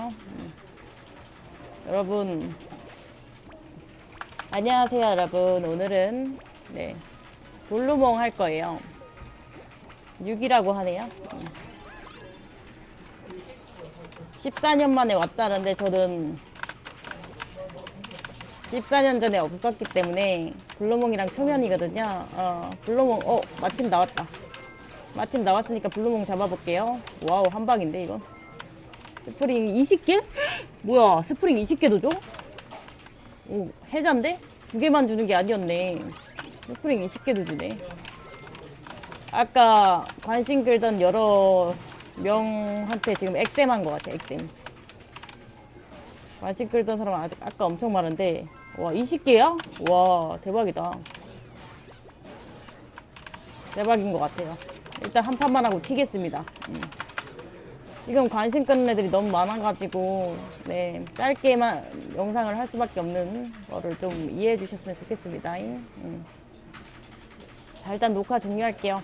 음. 여러분 안녕하세요 여러분. 오늘은 네 볼루몽 할 거예요. 6이라고 하네요. 음. 14년 만에 왔다는데 저는 14년 전에 없었기 때문에 블루몽이랑 초면이거든요. 어 블루몽 어 마침 나왔다. 마침 나왔으니까 블루몽 잡아볼게요. 와우 한 방인데 이거 스프링 20개? 뭐야 스프링 20개도 줘? 오 해자인데? 두 개만 주는 게 아니었네 스프링 20개도 주네 아까 관심 끌던 여러 명한테 지금 액땜한 것 같아 액땜 관심 끌던 사람 아, 아까 엄청 많은데 와 20개야? 와 대박이다 대박인 것 같아요 일단 한 판만 하고 튀겠습니다 음. 지금 관심 끄는 애들이 너무 많아가지고 네 짧게만 영상을 할 수밖에 없는 거를 좀 이해해 주셨으면 좋겠습니다. 음. 자 일단 녹화 종료할게요.